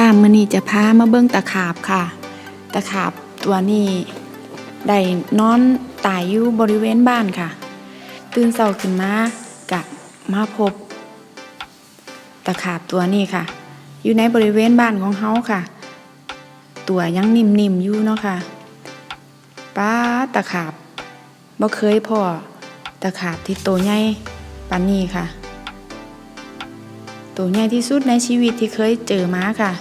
ค่ะมื้อนี้จะพามาเบิ่งตะขาบค่ะ ตะขาบตัวนี้ได้นอนตายอยู่บริเวณบ้านค่ะ ตื่นเช้าขึ้นมากะมาพบ ตะขาบตัวนี้ค่ะ อยู่ในบริเวณบ้านของเฮาค่ะ ตัวยังนิ่มๆอยู่เนาะค่ะป้าตะขาบบ่เคยพอตะขาบที่โตใหญ่ปานนี้ค่ะ ตัวใหญ่ที่สุดในชีวิตที่เคยเจอมาค่ะ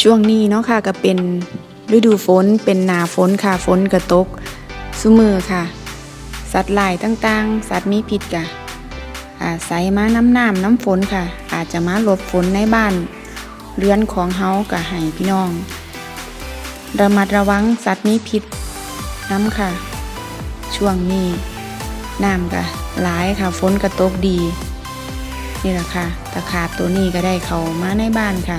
ช่วงนี้เนาะค่ะก็เป็นฤดูฝนเป็นหนาฝนค่ะฝนกระตกซุมือค่ะ สัตว์หลายต่างๆ สัตว์มีพิษกะอาศัยมาน้ำน้ำน้ำฝนค่ะ อาจจะมาหลบฝนในบ้านเรือนของเฮากะให้พี่น้อง ระมัดระวังสัตว์มีพิษน้ำค่ะ ช่วงนี้น้ำก็หลายค่ะฝนกระตกดี นี่แหละค่ะตะขาบตัวนี้ก็ได้เขามาในบ้านค่ะ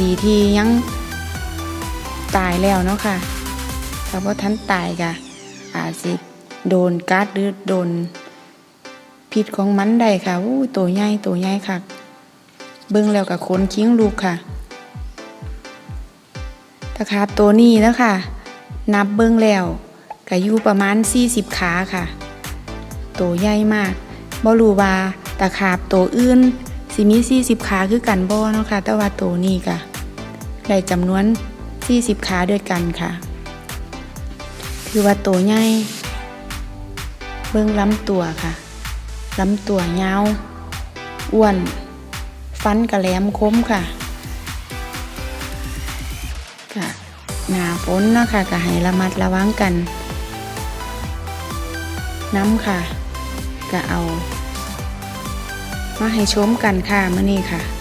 ดีที่ยังตายแล้วเนาะค่ะถ้าว่าท่านตายก็อาจสิโดนกัดหรือโดนพิษของมันได้ค่ะอู้ตัวใหญ่ตัวใหญ่ค่ะเบิ่งแล้วกับคนคิ้งลูกค่ะตะขาบตัวนี้แล้วค่ะ นับเบิ่งแล้วก็อยู่ประมาณ 40 ขาค่ะ ตัวใหญ่มากบ่รู้ว่าตะขาบตัวอื่น สิมี 40 ขาคือกันบ่เนาะค่ะ แต่ว่าตัวนี้ก็ได้จำนวน 40 ขาด้วยกันค่ะคือว่าตัวใหญ่ เบิ่งลำตัวค่ะลำตัวยาวอ้วน ฟันกระแหลมคมค่ะค่ะหนาฝนเนาะค่ะก็ให้ระมัดระวังกัน น้ำค่ะ ก็เอา มาให้ชมกันค่ะมื่อนี้ค่ะ